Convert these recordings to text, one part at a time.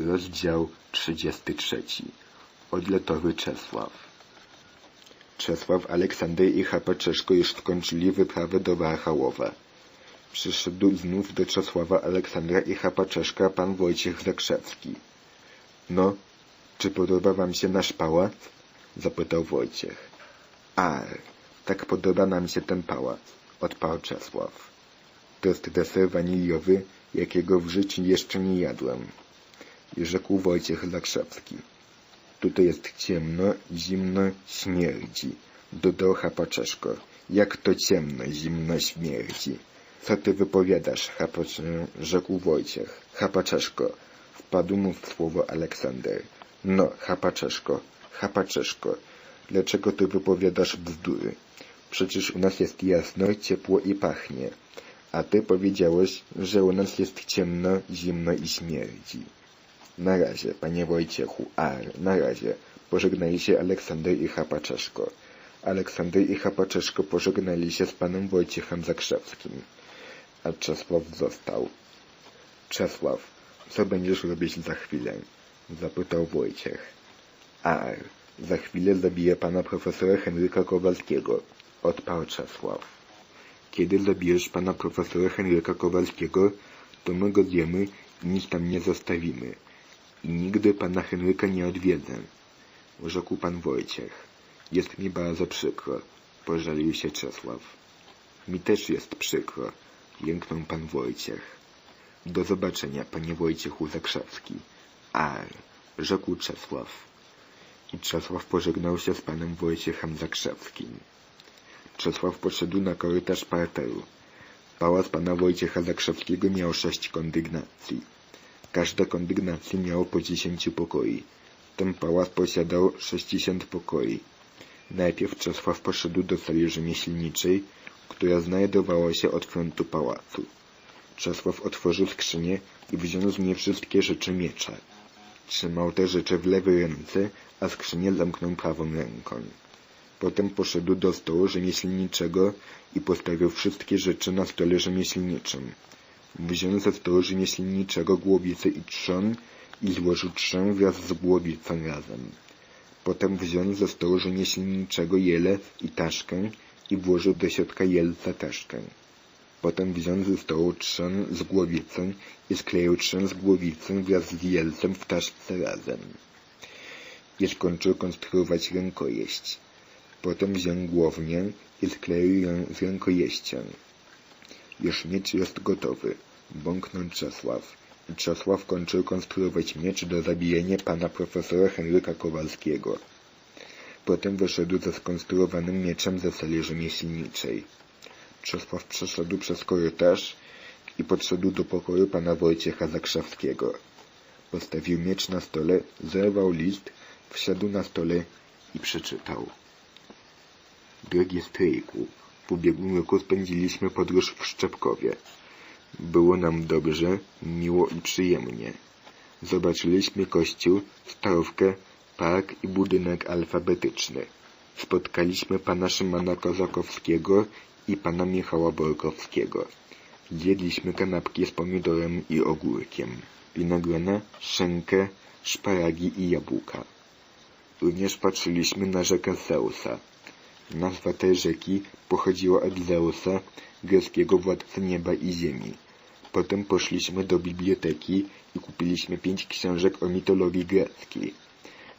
Rozdział 33. Odlotowy Czesław Czesław, Aleksander i Chapaczeszko już skończyli wyprawę do Warchałowa. Przyszedł znów do Czesława, Aleksandra i Chapaczeszka pan Wojciech Zakrzewski. No, czy podoba wam się nasz pałac? zapytał Wojciech. A, tak podoba nam się ten pałac, odparł Czesław. To jest deser waniliowy, jakiego w życiu jeszcze nie jadłem rzekł Wojciech Zakrzewski. Tutaj jest ciemno, zimno, śmierdzi. Dodał Chapaczeszko. Jak to ciemno, zimno, śmierdzi. Co ty wypowiadasz, Chapacz... rzekł Wojciech. Chapaczeszko. Wpadł mu w słowo Aleksander. No, Chapaczeszko, Chapaczeszko. Dlaczego ty wypowiadasz bzdury? Przecież u nas jest jasno, ciepło i pachnie. A ty powiedziałeś, że u nas jest ciemno, zimno i śmierdzi. Na razie, panie Wojciechu, ar, na razie. Pożegnali się Aleksander i Chapaczeszko. Aleksander i Chapaczeszko pożegnali się z panem Wojciechem Zakrzewskim. A Czesław został. Czesław, co będziesz robić za chwilę? Zapytał Wojciech. Ar, za chwilę zabiję pana profesora Henryka Kowalskiego. Odparł Czesław. Kiedy zabijesz pana profesora Henryka Kowalskiego, to my go zjemy i nic tam nie zostawimy. I nigdy pana Henryka nie odwiedzę, rzekł pan Wojciech. Jest mi bardzo przykro, pożalił się Czesław. Mi też jest przykro, jęknął pan Wojciech. Do zobaczenia, panie Wojciechu Zakrzewski. Ar, rzekł Czesław. I Czesław pożegnał się z panem Wojciechem Zakrzewskim. Czesław poszedł na korytarz parteru. Pałac pana Wojciecha Zakrzewskiego miał sześć kondygnacji. Każda kondygnacja miała po dziesięciu pokoi. Ten pałac posiadał sześćdziesiąt pokoi. Najpierw Czesław poszedł do sali rzemieślniczej, która znajdowała się od frontu pałacu. Czesław otworzył skrzynię i wziął z niej wszystkie rzeczy miecza. Trzymał te rzeczy w lewej ręce, a skrzynię zamknął prawą ręką. Potem poszedł do stołu rzemieślniczego i postawił wszystkie rzeczy na stole rzemieślniczym. Wziął ze stołu rzemieślniczego głowicę i trzon i złożył trzon wraz z głowicą razem. Potem wziął ze stołu rzemieślniczego jelę i taszkę i włożył do środka jelca taszkę. Potem wziął ze stołu trzon z głowicą i skleił trzon z głowicą wraz z jelcem w taszce razem. I skończył konstruować rękojeść. Potem wziął głownię i skleił ją z rękojeścią. Już miecz jest gotowy, bąknął Czesław. Czesław kończył konstruować miecz do zabijania pana profesora Henryka Kowalskiego. Potem wyszedł ze skonstruowanym mieczem ze sali rzemieślniczej. Czesław przeszedł przez korytarz i podszedł do pokoju pana Wojciecha Zakrzewskiego. Postawił miecz na stole, zerwał list, wsiadł na stole i przeczytał. Drogi stryjku, w ubiegłym roku spędziliśmy podróż w Szczepkowie. Było nam dobrze, miło i przyjemnie. Zobaczyliśmy kościół, starówkę, park i budynek alfabetyczny. Spotkaliśmy pana Szymana Kozakowskiego i pana Michała Borkowskiego. Zjedliśmy kanapki z pomidorem i ogórkiem, winogrona, szynkę, szparagi i jabłka. Również patrzyliśmy na rzekę Zeusa. Nazwa tej rzeki pochodziła od Zeusa, greckiego władcy nieba i ziemi. Potem poszliśmy do biblioteki i kupiliśmy pięć książek o mitologii greckiej.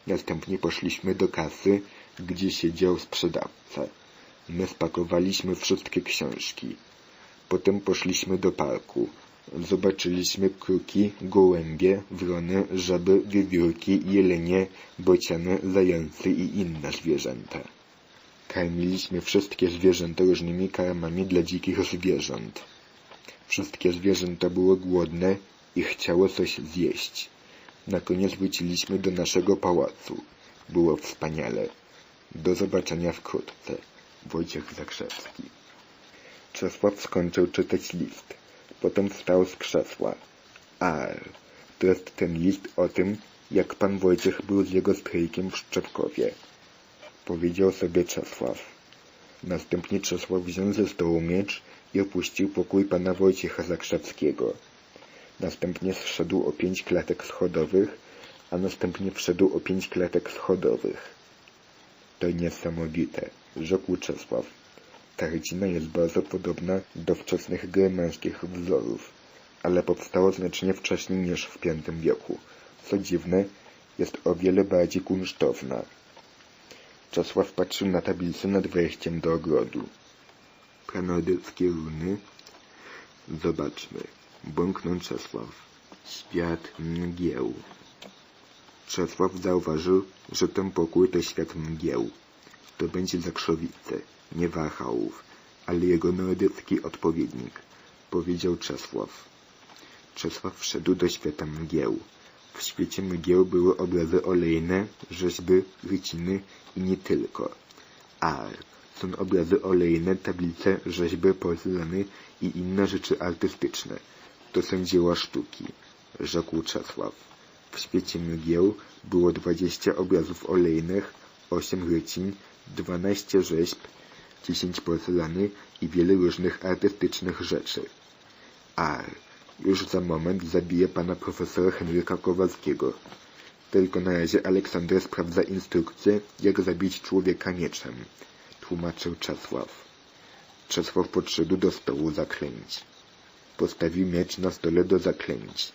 Następnie poszliśmy do kasy, gdzie siedział sprzedawca. My spakowaliśmy wszystkie książki. Potem poszliśmy do parku. Zobaczyliśmy kruki, gołębie, wrony, żaby, wiewiórki, jelenie, bociany, zające i inne zwierzęta. Karmiliśmy wszystkie zwierzęta różnymi karmami dla dzikich zwierząt. Wszystkie zwierzęta były głodne i chciały coś zjeść. Na koniec wróciliśmy do naszego pałacu. Było wspaniale. Do zobaczenia wkrótce. Wojciech Zakrzewski. Czesław skończył czytać list. Potem wstał z krzesła. Ar, to jest ten list o tym, jak pan Wojciech był z jego stryjkiem w Szczepkowie powiedział sobie Czesław. Następnie Czesław wziął ze stołu miecz i opuścił pokój pana Wojciecha Zakrzewskiego. Następnie zszedł o pięć klatek schodowych, a następnie wszedł o pięć klatek schodowych. To niesamowite, rzekł Czesław. Ta rycina jest bardzo podobna do wczesnych germańskich wzorów, ale powstała znacznie wcześniej niż w V wieku. Co dziwne, jest o wiele bardziej kunsztowna. Czesław patrzył na tablicę nad wejściem do ogrodu. Pranordyckie runy. Zobaczmy. Bąknął Czesław. Świat mgieł. Czesław zauważył, że ten pokój to świat mgieł. To będzie Zakrzowice, nie Wachałów, ale jego nordycki odpowiednik, powiedział Czesław. Czesław wszedł do świata mgieł. W świecie mgieł były obrazy olejne, rzeźby, ryciny i nie tylko. A, są obrazy olejne, tablice, rzeźby, porcelany i inne rzeczy artystyczne. To są dzieła sztuki, rzekł Czesław. W świecie mgieł było dwadzieścia obrazów olejnych, osiem rycin, dwanaście rzeźb, dziesięć porcelany i wiele różnych artystycznych rzeczy. A, już za moment zabiję pana profesora Henryka Kowalskiego. Tylko na razie Aleksander sprawdza instrukcję, jak zabić człowieka mieczem, tłumaczył Czesław. Czesław podszedł do stołu zaklęć. Postawił miecz na stole do zaklęć.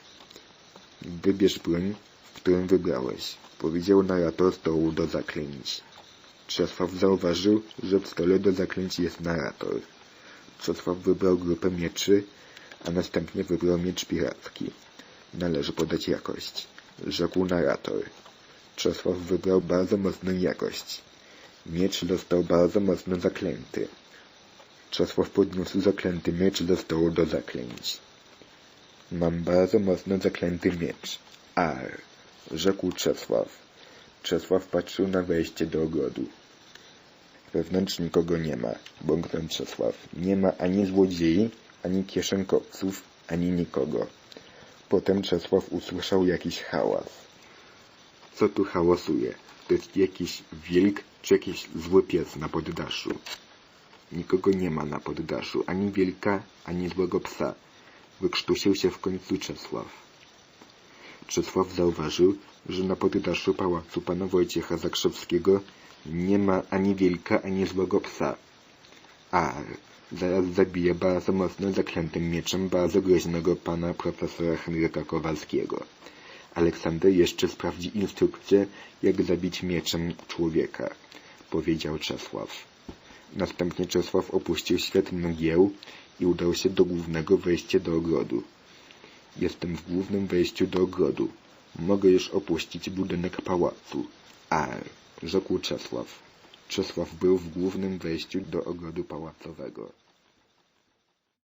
Wybierz broń, w którym wybrałeś, powiedział narrator stołu do zaklęć. Czesław zauważył, że w stole do zaklęć jest narrator. Czesław wybrał grupę mieczy, a następnie wybrał miecz piracki. Należy podać jakość, rzekł narrator. Czesław wybrał bardzo mocną jakość. Miecz został bardzo mocno zaklęty. Czesław podniósł zaklęty miecz do stołu do zaklęć. Mam bardzo mocno zaklęty miecz. Ar, rzekł Czesław. Czesław patrzył na wejście do ogrodu. Wewnątrz nikogo nie ma, bąknął Czesław. Nie ma ani złodziei, ani kieszonkowców, ani nikogo. Potem Czesław usłyszał jakiś hałas. Co tu hałasuje? To jest jakiś wilk czy jakiś zły pies na poddaszu. Nikogo nie ma na poddaszu, ani wilka, ani złego psa. Wykrztusił się w końcu Czesław. Czesław zauważył, że na poddaszu pałacu pana Wojciecha Zakrzewskiego nie ma ani wilka, ani złego psa. A, zaraz zabije bardzo mocno zaklętym mieczem bardzo groźnego pana profesora Henryka Kowalskiego. Aleksander jeszcze sprawdzi instrukcję, jak zabić mieczem człowieka, powiedział Czesław. Następnie Czesław opuścił świat mgieł i udał się do głównego wejścia do ogrodu. Jestem w głównym wejściu do ogrodu. Mogę już opuścić budynek pałacu. Ar, rzekł Czesław. Czesław był w głównym wejściu do ogrodu pałacowego.